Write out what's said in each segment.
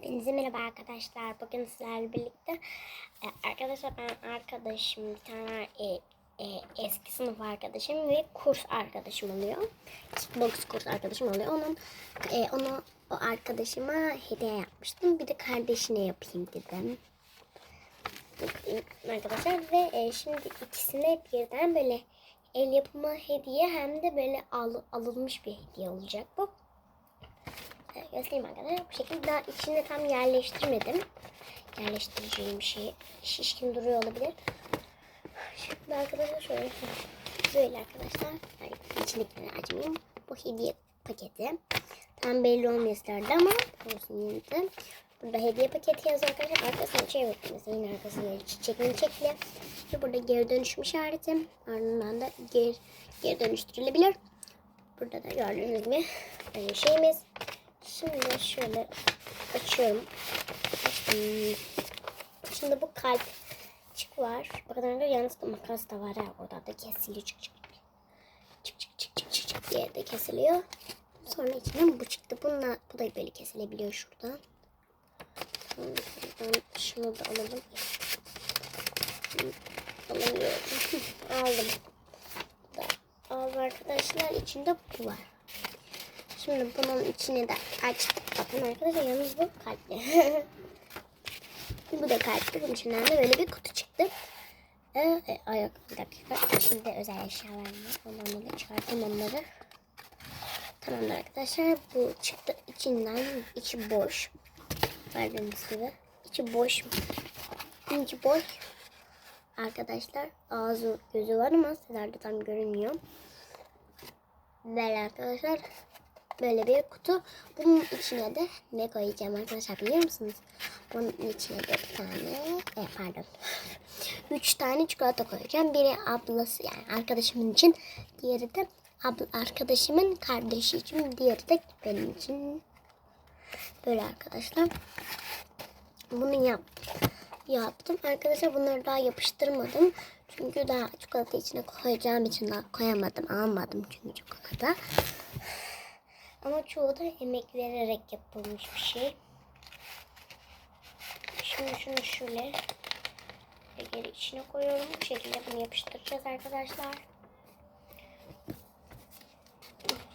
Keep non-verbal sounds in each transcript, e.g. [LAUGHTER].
Hepinize merhaba arkadaşlar. Bugün sizlerle birlikte e, arkadaşlar ben arkadaşım bir tane e, e, eski sınıf arkadaşım ve kurs arkadaşım oluyor. Kickbox kurs arkadaşım oluyor. Onun e, onu o arkadaşıma hediye yapmıştım. Bir de kardeşine yapayım dedim. Arkadaşlar ve e, şimdi ikisine birden böyle el yapımı hediye hem de böyle al, alınmış bir hediye olacak bu. Göstereyim arkadaşlar. Bu şekilde daha içine tam yerleştirmedim. Yerleştireceğim şey şişkin duruyor olabilir. Şimdi arkadaşlar şöyle böyle arkadaşlar. Yani içindekileri açmayayım. Bu hediye paketi. Tam belli olmayabilirdi ama olsun yine de. Burada hediye paketi yazıyor arkadaşlar. Arkasını çevirdim. Mesela yine arkasında çiçekli çiçekli. Ve burada geri dönüşüm işareti. Ardından da geri, geri dönüştürülebilir. Burada da gördüğünüz gibi böyle şeyimiz. Şimdi şöyle açıyorum. Açtım. Şimdi bu kalp çık var. Bakın arkadaşlar yalnız da makas da var ha. Orada da kesiliyor. Çık çık. Çık çık çık çık çık, çık diye de kesiliyor. Sonra içinden bu çıktı. Bununla, bu da böyle kesilebiliyor şuradan. Ben şunu da alalım. Alamıyorum. [LAUGHS] Aldım. Da. Aldım arkadaşlar. içinde bu var. Şimdi bunun içini de açtık. Bakın arkadaşlar yalnız bu kalpli. [LAUGHS] bu da kalpli. Bunun içinden de böyle bir kutu çıktı. Ee, ayak bir dakika. İçinde özel eşyalar var. Ondan da çıkartayım onları. Tamamdır arkadaşlar. Bu çıktı içinden. içi boş. Gördüğünüz gibi. İçi boş. İçi boş. Arkadaşlar ağzı gözü var ama sizlerde tam görünmüyor. Böyle arkadaşlar böyle bir kutu. Bunun içine de ne koyacağım arkadaşlar biliyor musunuz? Bunun içine de bir tane, e, pardon, [LAUGHS] üç tane çikolata koyacağım. Biri ablası yani arkadaşımın için, diğeri de abla, arkadaşımın kardeşi için, diğeri de benim için. Böyle arkadaşlar. Bunu yaptım. Yaptım. Arkadaşlar bunları daha yapıştırmadım. Çünkü daha çikolata içine koyacağım için daha koyamadım. Almadım çünkü çikolata. Ama çoğu da emek vererek yapılmış bir şey. Şimdi şunu şöyle geri içine koyuyorum. Bu şekilde bunu yapıştıracağız arkadaşlar.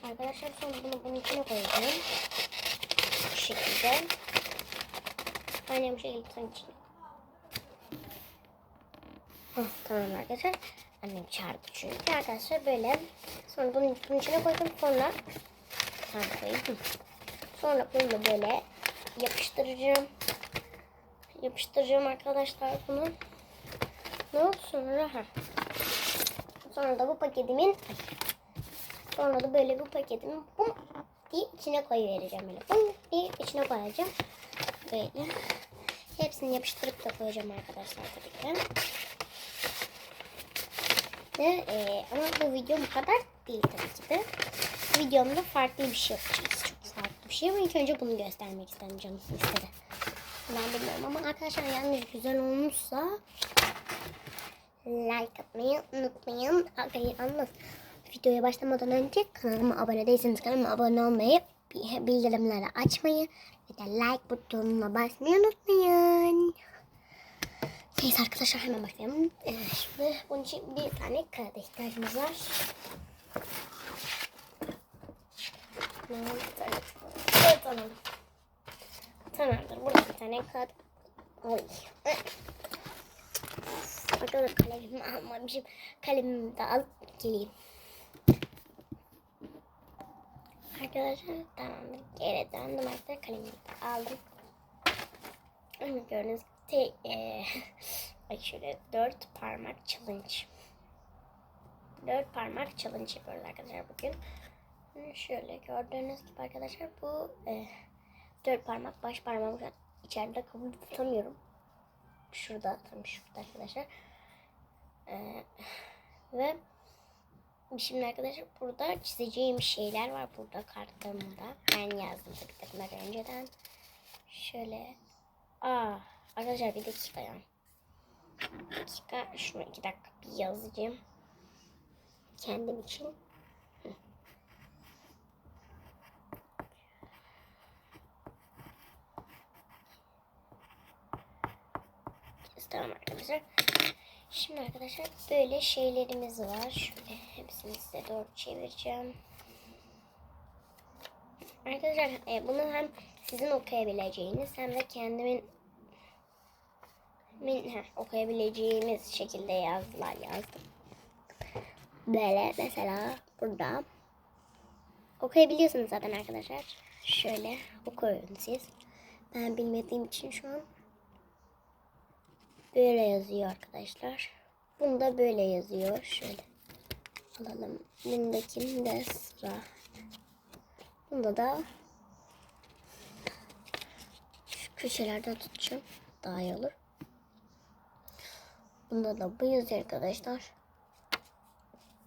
Arkadaşlar sonra bunu bunun içine koyacağım. Bu şekilde. Aynen bu şekilde bunun içine. Oh, tamam arkadaşlar. Annem çağırdı çünkü arkadaşlar böyle. Sonra bunun, bunun içine koydum. Sonra koyayım. Sonra bunu böyle yapıştıracağım. Yapıştıracağım arkadaşlar bunu. Ne oldu sonra? Ha. Sonra da bu paketimin sonra da böyle bu paketimin bu diye içine koyuvereceğim böyle. Bum diye içine koyacağım. Böyle. Hepsini yapıştırıp da koyacağım arkadaşlar tabii ki. Ve, e, ama bu video bu kadar değil tabii ki de videomda farklı bir şey yapacağız. Çok farklı bir şey ama ilk önce bunu göstermek istedim canım istedi. Ben bilmiyorum ama arkadaşlar yalnız güzel olmuşsa like atmayı unutmayın. Yalnız videoya başlamadan önce kanalıma abone değilseniz kanalıma abone olmayı, bildirimleri açmayı ve de like butonuna basmayı unutmayın. Neyse arkadaşlar hemen başlayalım. Ee, şimdi bunun için bir tane kağıda var. Evet alalım. Tamamdır. Burada bir tane kağıt. Oy. Arkadaşlar kalemimi almamışım. Kalemimi de alıp geleyim. Arkadaşlar tamamdır. Geri döndüm arkadaşlar. Kalemimi aldım. Ama gördüğünüz gibi e, bak şöyle dört parmak challenge. Dört parmak challenge yapıyoruz arkadaşlar bugün. Şöyle gördüğünüz gibi arkadaşlar bu e, dört parmak baş parmağım içeride kabul tutamıyorum. Şurada tam şurada arkadaşlar. E, ve şimdi arkadaşlar burada çizeceğim şeyler var burada kartlarımda. Ben yazdım tabii bunları önceden. Şöyle. Aa arkadaşlar bir dakika ya. Bir dakika şunu iki dakika bir yazacağım. Kendim için. Tamam arkadaşlar. Şimdi arkadaşlar böyle şeylerimiz var. Şöyle hepsini size doğru çevireceğim. Arkadaşlar e, bunu hem sizin okuyabileceğiniz hem de kendimin min, heh, okuyabileceğimiz şekilde yazılar yazdım. Böyle mesela burada okuyabiliyorsunuz zaten arkadaşlar. Şöyle okuyun siz. Ben bilmediğim için şu an böyle yazıyor arkadaşlar. Bunda böyle yazıyor. Şöyle alalım. Bundakinde sıra. Bunda da şu köşelerden tutacağım. Daha iyi olur. Bunda da bu yazıyor arkadaşlar.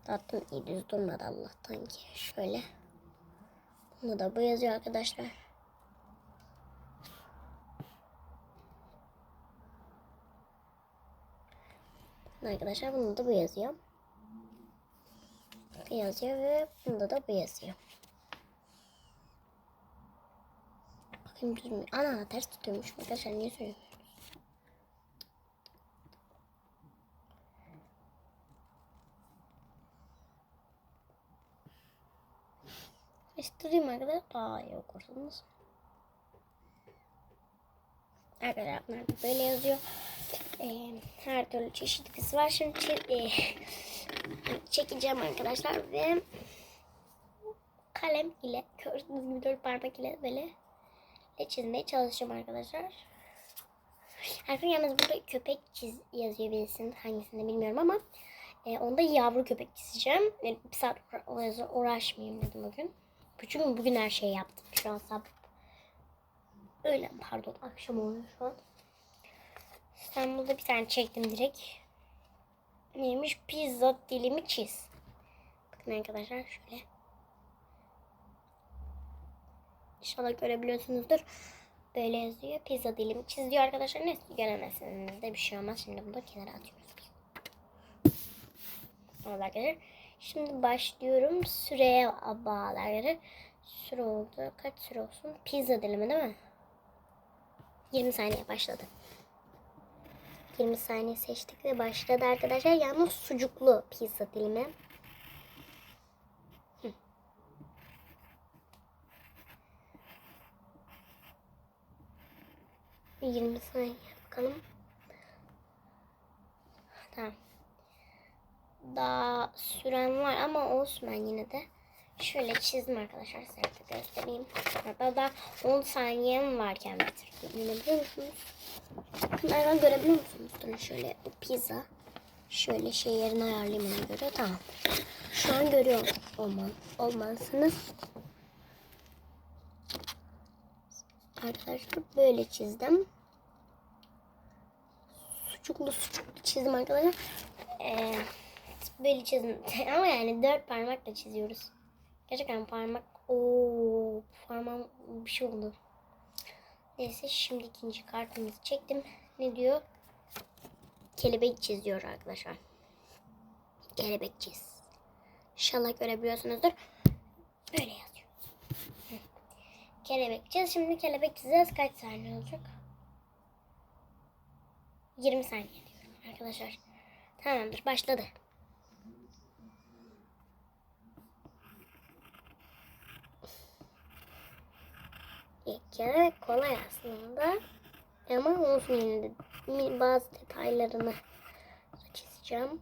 Tatlım iyi düz durmadı Allah'tan ki. Şöyle. Bunda da bu yazıyor arkadaşlar. Arkadaşlar bunda da bu yazıyor. Bu yazıyor ve bunda da bu yazıyor. Bakayım düz mü? Ana ters tutuyormuş. Arkadaşlar niye söylüyorsunuz? İstireyim arkadaşlar daha iyi okursunuz. Arkadaşlar böyle yazıyor. Ee, her türlü çeşitlisi var. Şimdi e, çekeceğim arkadaşlar ve kalem ile gördüğünüz gibi dört parmak ile böyle çizmeye çalışacağım arkadaşlar. Arkadaşlar yalnız burada köpek çiz yazıyor birisinin hangisinde bilmiyorum ama e, onda yavru köpek çizeceğim. Yani bir saat uğra- uğraşmayayım dedim bugün. Çünkü bugün her şeyi yaptım. Şu an sabah öyle pardon akşam oluyor şu an. İstanbul'da bir tane çektim direkt. Neymiş? Pizza dilimi çiz. Bakın arkadaşlar şöyle. İnşallah görebiliyorsunuzdur. Böyle yazıyor. Pizza dilimi çiz diyor arkadaşlar. Neyse göremezsiniz de bir şey olmaz. Şimdi bunu kenara atıyoruz. Arkadaşlar. Şimdi başlıyorum. Süreye bağlı arkadaşlar. Süre oldu. Kaç süre olsun? Pizza dilimi değil mi? 20 saniye başladı. 20 saniye seçtik ve başladı arkadaşlar. Yalnız sucuklu pizza dilimi. Hı. 20 saniye bakalım. Tamam. Daha süren var ama olsun ben yine de. Şöyle çizdim arkadaşlar size de göstereyim. Hatta daha 10 saniyem varken bitirdim. Yine biliyor musunuz? Nereden görebiliyor musunuz? Durun şöyle o pizza. Şöyle şey yerini ayarlayayım ona göre. Tamam. Şu an görüyor olman, olmalısınız. Arkadaşlar böyle çizdim. Sucuklu sucuklu çizdim arkadaşlar. Ee, böyle çizdim. [LAUGHS] Ama yani dört parmakla çiziyoruz. Gerçekten parmak ooo parmağım bir şey oldu. Neyse şimdi ikinci kartımızı çektim. Ne diyor? Kelebek çiziyor arkadaşlar. Kelebek çiz. İnşallah görebiliyorsunuzdur. Böyle yazıyor. Kelebek çiz. Şimdi kelebek çizeceğiz. Kaç saniye olacak? 20 saniye diyorum arkadaşlar. Tamamdır. Başladı. Kelebek kolay aslında. Ama olsun yine de bazı detaylarını çizeceğim.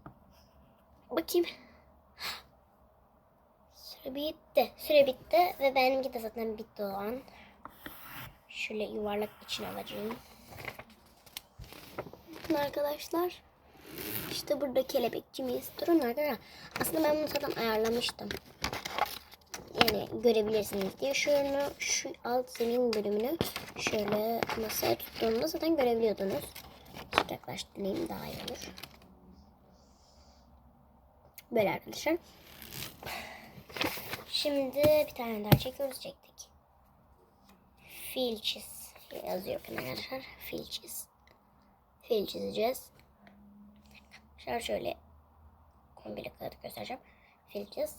Bakayım. Süre bitti. Süre bitti ve benimki de zaten bitti o an. Şöyle yuvarlak için alacağım. Arkadaşlar. İşte burada kelebekçimiz. Durun arkadaşlar. Aslında ben bunu zaten ayarlamıştım yani görebilirsiniz diye şunu şu alt zemin bölümünü şöyle masaya tuttuğumda zaten görebiliyordunuz. Yaklaştırayım daha iyi olur. Böyle arkadaşlar. Şimdi bir tane daha çekiyoruz. Çektik. Fil çiz yazıyor arkadaşlar. Fil çiz. Fil çizeceğiz. Şöyle şöyle kağıt göstereceğim. Fil çiz.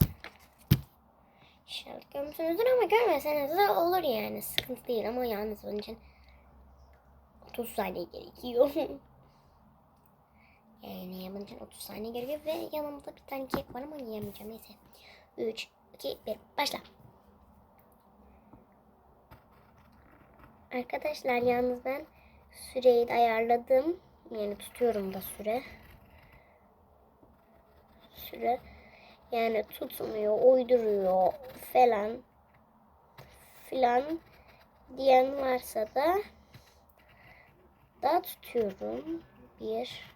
İnşallah görmüşsünüzdür ama görmeseniz de olur yani. Sıkıntı değil ama yalnız bunun için 30 saniye gerekiyor. [LAUGHS] Yani yapmak için 30 saniye gerekiyor ve yanımda bir tane kek var ama yiyemeyeceğim. Neyse. 3, 2, 1. Başla. Arkadaşlar yalnız ben süreyi de ayarladım. Yani tutuyorum da süre. Süre yani tutmuyor, uyduruyor falan filan diyen varsa da da tutuyorum. Bir,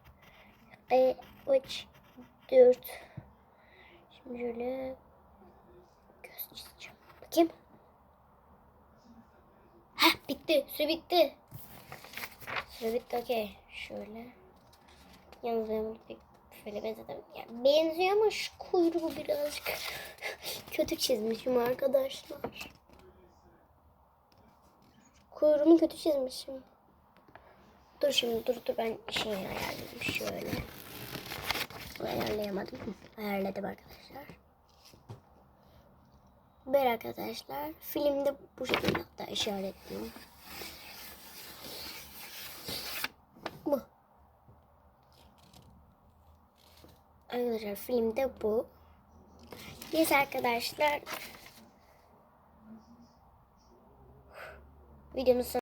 e, üç, dört. Şimdi şöyle göz çizeceğim. Bakayım. Heh bitti. Süre bitti. Süre bitti okey. Şöyle. Yalnız ben bunu pek şöyle benzedim. Yani benziyor ama şu kuyruğu birazcık kötü çizmişim arkadaşlar. Kuyruğumu kötü çizmişim. Dur şimdi dur dur ben şey ayarlayayım şöyle. Ayarlayamadım. Ayarladım arkadaşlar. Böyle arkadaşlar. Filmde bu şekilde hatta işaretleyeyim. Arkadaşlar filmde bu. Neyse arkadaşlar. Videomuz